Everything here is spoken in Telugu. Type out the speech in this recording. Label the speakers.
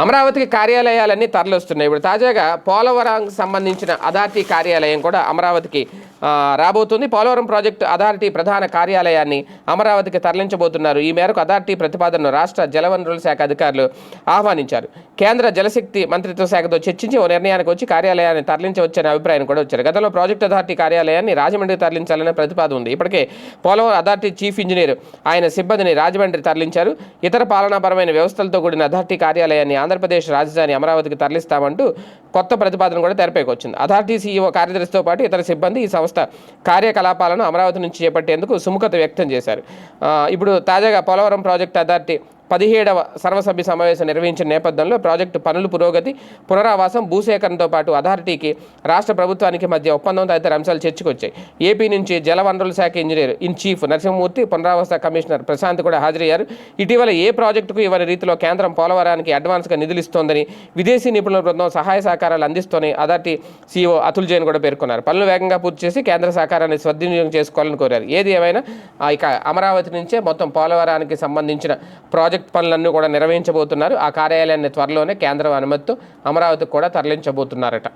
Speaker 1: అమరావతికి కార్యాలయాలన్నీ తరలిస్తున్నాయి. ఇప్పుడు తాజాగా పోలవరంకి సంబంధించిన అథారిటీ కార్యాలయం కూడా అమరావతికి రాబోతుంది. పోలవరం ప్రాజెక్టు అథారిటీ ప్రధాన కార్యాలయాన్ని అమరావతికి తరలించబోతున్నారు. ఈ మేరకు అథారిటీ ప్రతిపాదనను రాష్ట్ర జలవనరుల శాఖ అధికారులు ఆహ్వానించారు. కేంద్ర జలశక్తి మంత్రిత్వ శాఖతో చర్చించి ఓ నిర్ణయానికి వచ్చి కార్యాలయాన్ని తరలించవచ్చనే అభిప్రాయం కూడా వచ్చారు గతంలో ప్రాజెక్టు అథారిటీ కార్యాలయాన్ని రాజమండ్రి తరలించాలనే ప్రతిపాదన ఉంది. ఇప్పటికే పోలవరం అథారిటీ చీఫ్ ఇంజనీర్ ఆయన సిబ్బందిని రాజమండ్రి తరలించారు. ఇతర పాలనాపరమైన వ్యవస్థలతో కూడిన అథారిటీ కార్యాలయాన్ని ఆంధ్రప్రదేశ్ రాజధాని అమరావతికి తరలిస్తామంటూ కొత్త ప్రతిపాదన కూడా తెరపైకి వచ్చింది. అథారిటీ సీఈఓ కార్యదర్శితో పాటు ఇతర సిబ్బంది ఈ సంస్థ కార్యకలాపాలను అమరావతి నుంచి చేపట్టేందుకు సుముఖత వ్యక్తం చేశారు. ఇప్పుడు తాజాగా పోలవరం ప్రాజెక్ట్ అథారిటీ పదిహేడవ సర్వసభ్య సమావేశం నిర్వహించిన నేపథ్యంలో ప్రాజెక్టు పనుల పురోగతి పునరావాసం భూసేకరణతో పాటు అథారిటీకి రాష్ట్ర ప్రభుత్వానికి మధ్య ఒప్పందం తదితర అంశాలు చర్చకొచ్చాయి. ఏపీ నుంచి జలవనరుల శాఖ ఇంజనీర్ ఇన్ చీఫ్ నరసింహమూర్తి పునరావాస కమిషనర్ ప్రశాంత్ కూడా హాజరయ్యారు. ఇటీవల ఏ ప్రాజెక్టుకు ఇవ్వని రీతిలో కేంద్రం పోలవరానికి అడ్వాన్స్గా నిధులు ఇస్తోందని విదేశీ నిపుణుల బృందం సహాయ సహకారాలు అందిస్తోందని అథారిటీ సీఈఓ అతుల్ జైన్ కూడా పేర్కొన్నారు. పనులు వేగంగా పూర్తి చేసి కేంద్ర సహకారాన్ని సద్వినియోగం చేసుకోవాలని కోరారు. ఏది ఏమైనా ఆ, ఇక అమరావతి నుంచే మొత్తం పోలవరానికి సంబంధించిన ప్రాజెక్ట్ పనులన్నీ కూడా నిర్వహించబోతున్నారు. ఆ కార్యాలయాన్ని త్వరలోనే కేంద్రం అనుమతితో అమరావతికి కూడా తరలించబోతున్నారట.